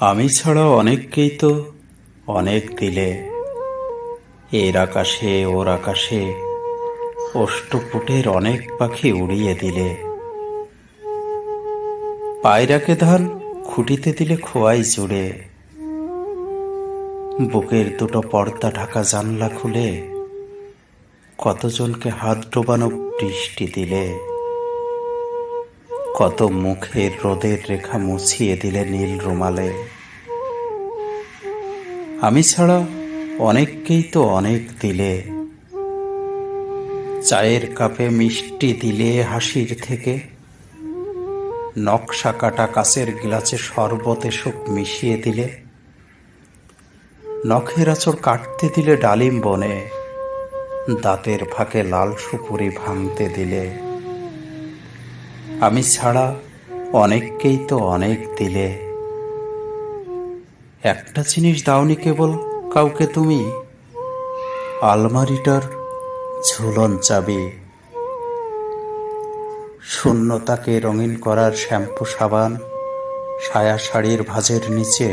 আমি ছাড়া অনেককেই তো অনেক দিলে। এর আকাশে, ওর আকাশে অষ্টপুটের অনেক পাখি উড়িয়ে দিলে। পায়রাকে ধান খুঁটিতে দিলে খোয়াই জুড়ে। বুকের দুটো পর্দা ঢাকা জানলা খুলে কতজনকে হাত ডোবানো বৃষ্টি দিলে। কত মুখের রোদের রেখা মুছিয়ে দিলে নীল রুমালে। আমি ছাড়া অনেককেই তো অনেক দিলে। চায়ের কাপে মিষ্টি দিলে হাসির থেকে। নকশা কাটা কাচের গ্লাসে শরবতে সুখ মিশিয়ে দিলে। নখের আঁচড় কাটতে দিলে ডালিম বনে। দাঁতের ফাঁকে লাল সুপুরি ভাঙতে দিলে। আমি ছাড়া অনেককেই তো অনেক দিলে। একটা জিনিস দাওনি কেবল কাউকে তুমি, আলমারিটার ঝুলন চাবি। শূন্যতাকে রঙিন করার শ্যাম্পু সাবান সায়া শাড়ির ভাঁজের নিচে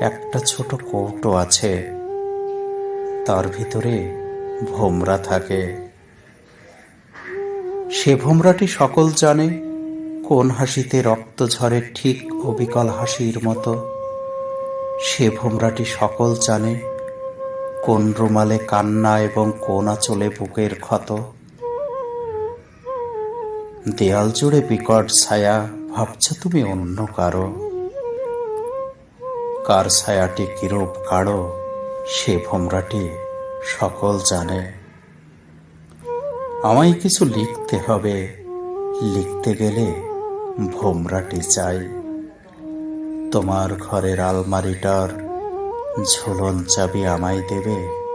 একটা ছোট কৌটো আছে, তার ভিতরে ভোমরা থাকে। সে ভোমরাটি সকল জানে, কোন হাসিতে রক্ত ঝরে ঠিক অবিকল হাসির মতো। সে ভোমরাটি সকল জানে, কোন রুমালে কান্না এবং কোন আঁচলে বুকের ক্ষত। দেয়াল জুড়ে বিকট ছায়া, ভাবছ তুমি অন্য কারও। কার ছায়াটি কিরূপ গাঢ় সে ভোমরাটি সকল জানে। আমায় কিছু লিখতে হবে। লিখতে গেলে ভোমরাটি চাই। তোমার ঘরের আলমারিটার ঝুলন চাবি আমায় দেবে।